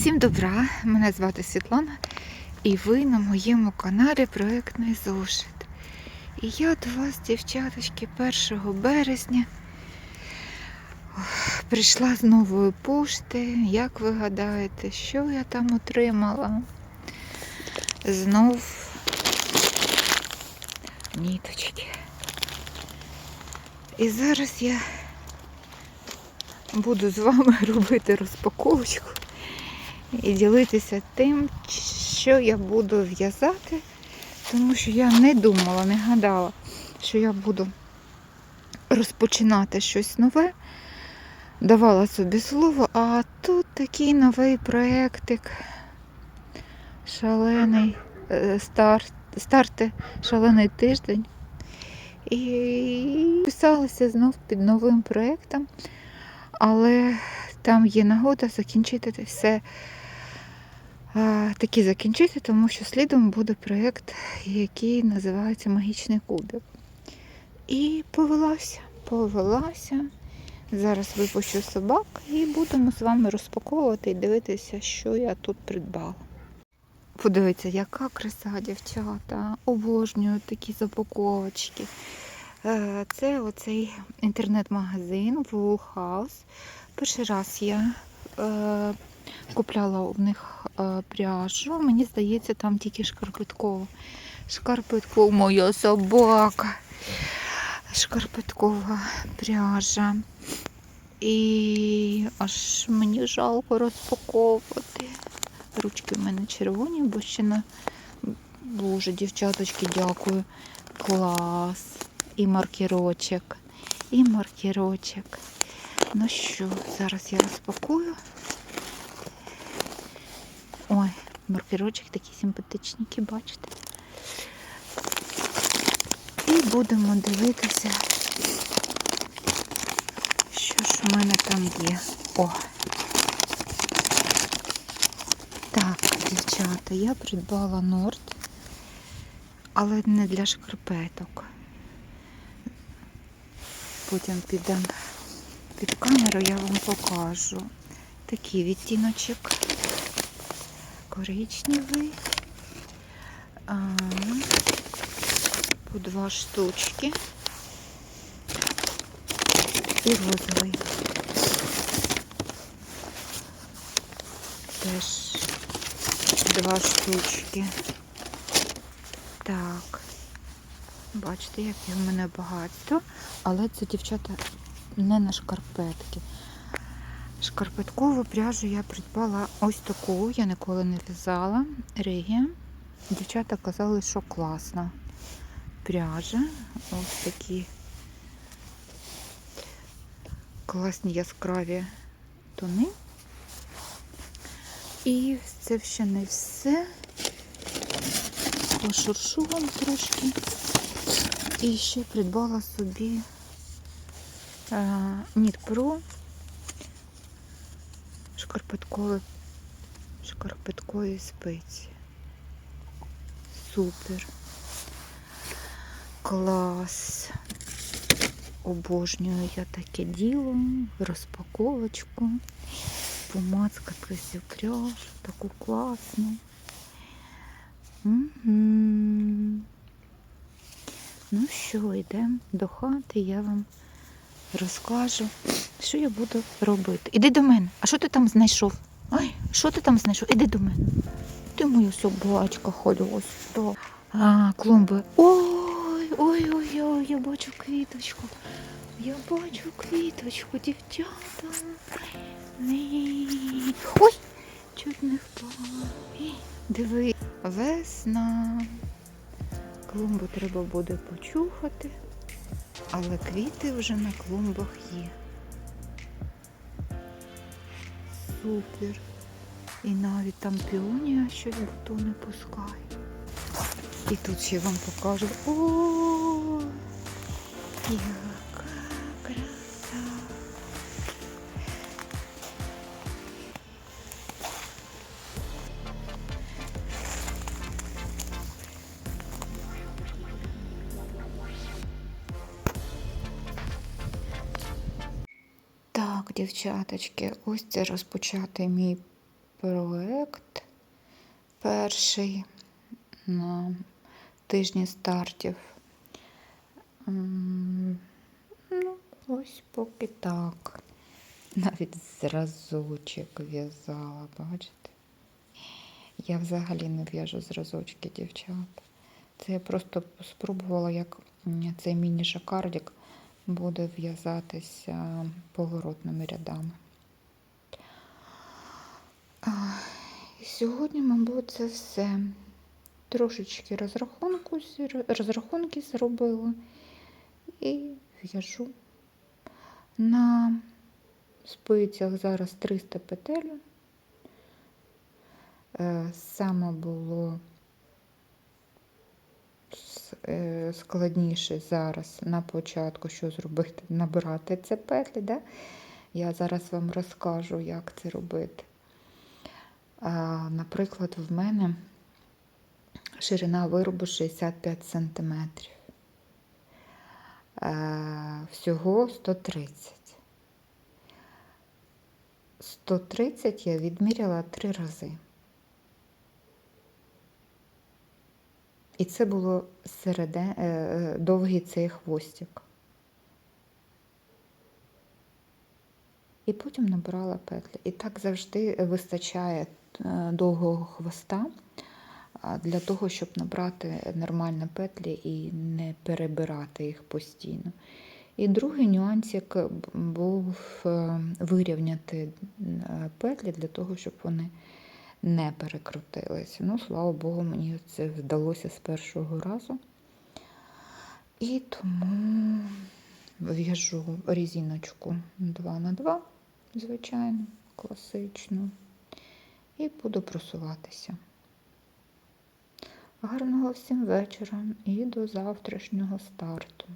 Всім добра! Мене звати Світлана, і ви на моєму каналі Проектний зошит. І я до вас, дівчаточки, 1 березня прийшла з нової пошти. Як ви гадаєте, що я там отримала? Знов ніточки. І зараз я буду з вами робити розпаковочку і ділитися тим, що я буду в'язати, тому що я не думала, не гадала, що я буду розпочинати щось нове. Давала собі слово, а тут такий новий проєктик, шалений е, старт, старти, шалений тиждень. І писалася знов під новим проєктом, але там є нагода закінчити все таки закінчити, тому що слідом буде проєкт, який називається Магічний кубик. І повелася, повелася. Зараз випущу собак і будемо з вами розпаковувати і дивитися, що я тут придбала. Подивіться, яка краса, дівчата. Обожнюю такі запаковочки. Е, Це оцей інтернет-магазин Wool House. Перший раз я е, купляла у них е, пряжу. Мені здається, там тільки шкарпеткова. Шкарпеткова моя собака. Шкарпеткова пряжа. І аж мені жалко розпаковувати. Ручки в мене червоні, бо ще на. Боже, дівчаточки, дякую. Клас. І маркерочок. І маркерочок. Ну що, зараз я розпакую. Ой, маркерочок такі симпатичненькі, бачите? І будемо дивитися, що ж у мене там є. О! Так, дівчата, я придбала норд, але не для шкарпеток. Потім підемо під камеру, я вам покажу. Такий відтіночок. Коричневий. А, по два штучки. І розовий. Теж два штучки. Так. Бачите, як в мене багато. Але це, дівчата, не на шкарпетки. Шкарпеткову пряжу я придбала ось таку, я ніколи не в'язала. Регія. Дівчата казали, що класна пряжа. Ось такі класні яскраві тони. І це ще не все. Пошуршу вам трошки. І ще придбала собі Ніт Про шкарпеткові, шкарпеткові спиці. Супер. Клас. Обожнюю я таке діло, розпаковочку, помацкати цю пряжу, таку класну. Ну що, йдемо до хати, я вам розкажу, що я буду робити. Іди до мене. А що ти там знайшов? Ой, що ти там знайшов? Іди до мене. Ти моя собачка холоста. А, клумби. Ой, ой, ой, ой, я бачу квіточку. Я бачу квіточку, дівчата. Ой, чуть не впала. Диви, весна. Клумбу треба буде почухати, але квіти вже на клумбах є. Супер. І навіть там піонія щось бутони пускає. І тут ще вам покажу. О, Так, дівчаточки, ось це розпочатий мій проект перший на тижні стартів. Ну, ось поки так. Навіть зразочок в'язала, бачите? Я взагалі не в'яжу зразочки, дівчата. Це я просто спробувала, як цей міні-жакардик буде в'язатися поворотними рядами. І Сьогодні, мабуть, це все. Трошечки розрахунку, розрахунки зробила і в'яжу. На спицях зараз 300 петель. Е, Саме було е, складніше зараз на початку, що зробити, набирати це петлі. Да? Я зараз вам розкажу, як це робити. Наприклад, в мене ширина виробу 65 см. Всього 130. 130 я відміряла три рази. І це було середе, е, е, довгий цей хвостик. І потім набирала петлі. І так завжди вистачає е, довгого хвоста для того, щоб набрати нормальні петлі і не перебирати їх постійно. І другий нюансик був вирівняти петлі для того, щоб вони не перекрутилися. Ну, слава Богу, мені це вдалося з першого разу. І тому в'яжу резиночку 2 на 2 звичайно, класичну. І буду просуватися. Гарного всім вечора і до завтрашнього старту.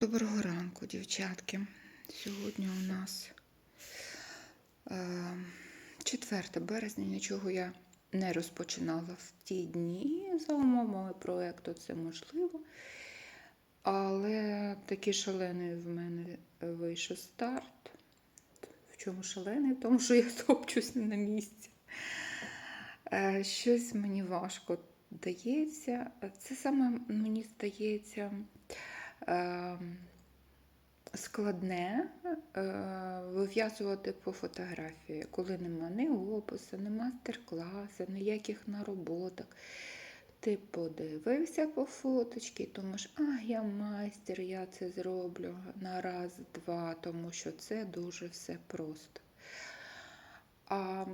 Доброго ранку, дівчатки. Сьогодні у нас е, 4 березня, нічого я не розпочинала в ті дні за умовами проєкту, це можливо. Але такий шалений в мене вийшов старт. В чому шалений? В тому, що я топчусь на місці. Е, Щось мені важко дається. Це саме мені здається е, складне е, вив'язувати по фотографії, коли нема ні опису, ні мастер-класу, ніяких нароботок. Ти подивився по фоточки, думаєш, а я майстер, я це зроблю на раз-два, тому що це дуже все просто. А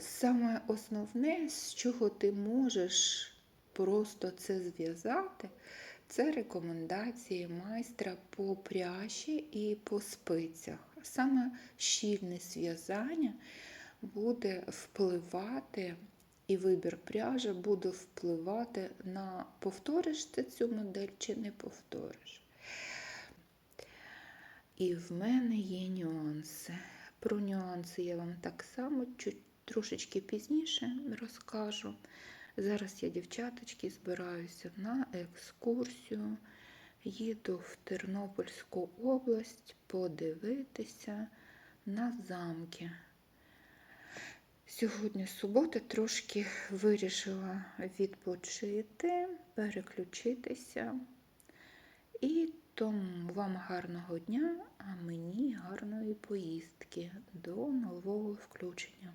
саме основне, з чого ти можеш просто це зв'язати, це рекомендації майстра по пряжі і по спицях. Саме щільне зв'язання буде впливати, і вибір пряжі буде впливати на повториш ти цю модель чи не повториш. І в мене є нюанси. Про нюанси я вам так само чуть трошечки пізніше розкажу. Зараз я, дівчаточки, збираюся на екскурсію. Їду в Тернопільську область подивитися на замки. Сьогодні субота трошки вирішила відпочити, переключитися. І тому вам гарного дня, а мені гарної поїздки до нового включення.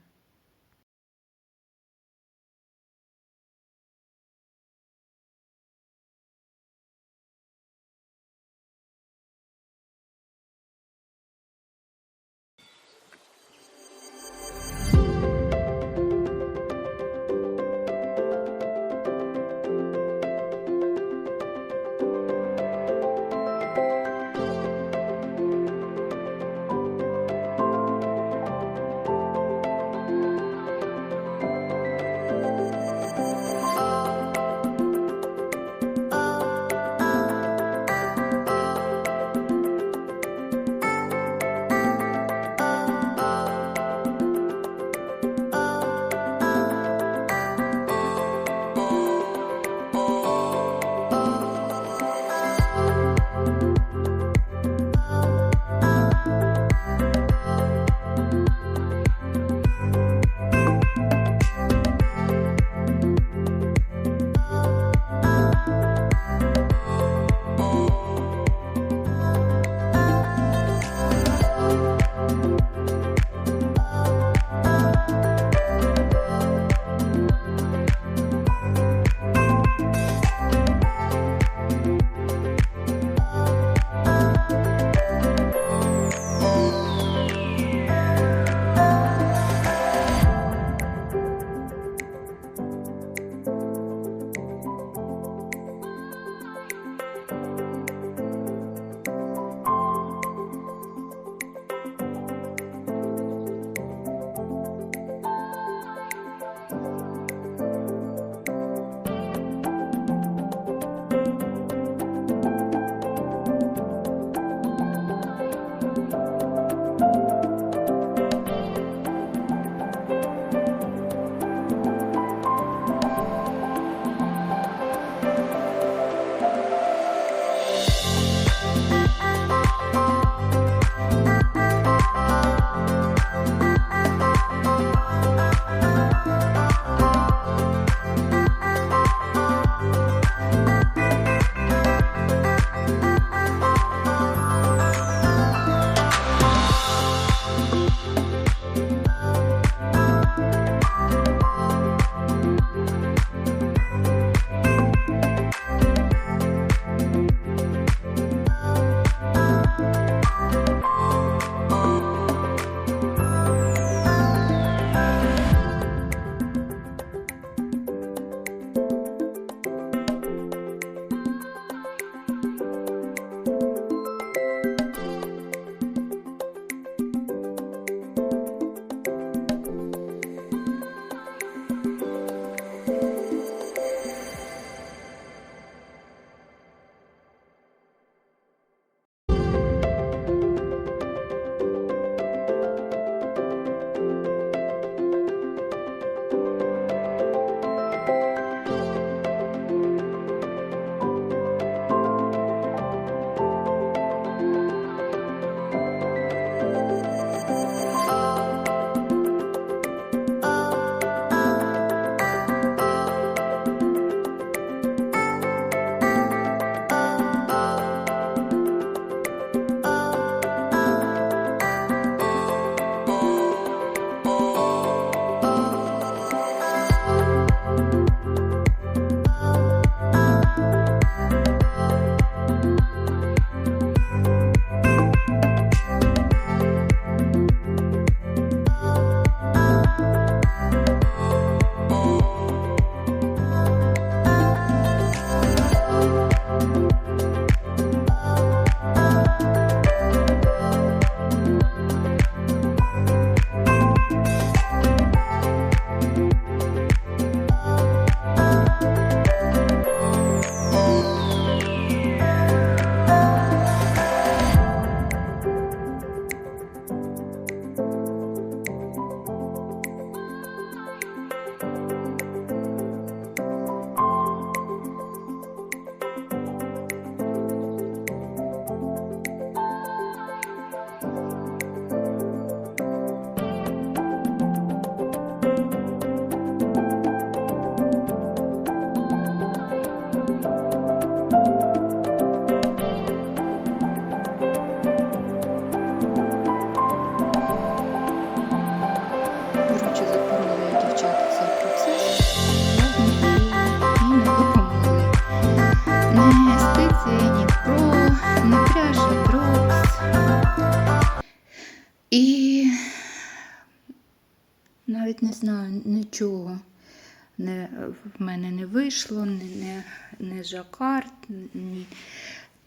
Вийшло, не, не, не жакард, ні,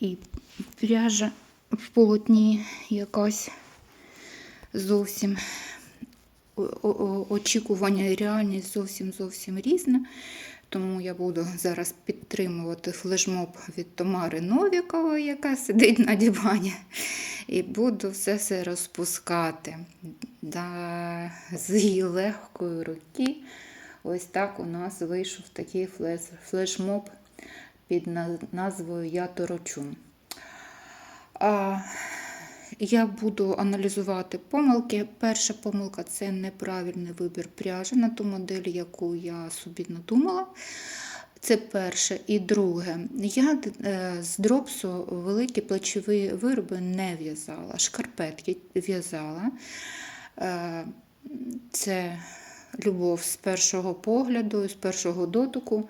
і пряжа в полотні якась зовсім очікування і реальність зовсім зовсім різне. Тому я буду зараз підтримувати флешмоб від Тамари Новікової, яка сидить на дивані, і буду все це розпускати. Да, з її легкої руки. Ось так у нас вийшов такий флеш- флешмоб під назвою Я торочу. А, я буду аналізувати помилки. Перша помилка це неправильний вибір пряжі на ту модель, яку я собі надумала. Це перше. І друге, я е, з дропсу великі плечові вироби не в'язала, шкарпетки в'язала. Е, Це любов з першого погляду, з першого дотику.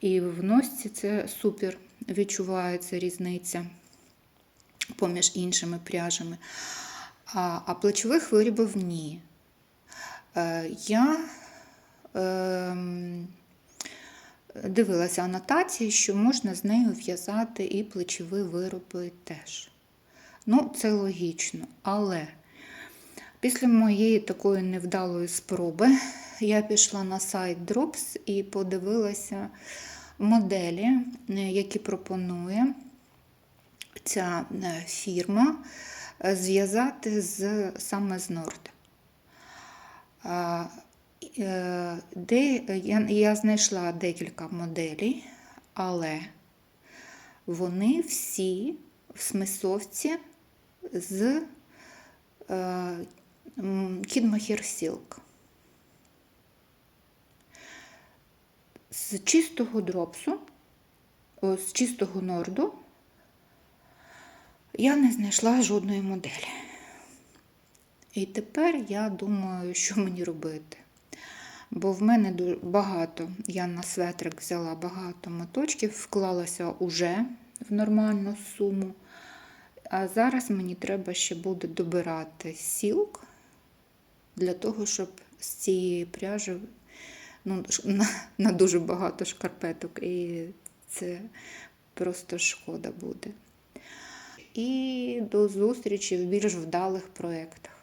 І в носці це супер відчувається різниця поміж іншими пряжами. А, а плечових виробів ні. Е, я ем, дивилася анотації, що можна з нею в'язати і плечові вироби теж. Ну, це логічно. Але після моєї такої невдалої спроби я пішла на сайт Drops і подивилася моделі, які пропонує ця е, фірма е, зв'язати з саме з Норд. Е, Де я, я знайшла декілька моделей, але вони всі в смисовці з е, Кідмахер Сілк. З чистого дропсу, з чистого норду я не знайшла жодної моделі. І тепер я думаю, що мені робити. Бо в мене багато, я на светрик взяла багато моточків, вклалася уже в нормальну суму. А зараз мені треба ще буде добирати сілк для того, щоб з цієї пряжі ну, на, на дуже багато шкарпеток. І це просто шкода буде. І до зустрічі в більш вдалих проєктах.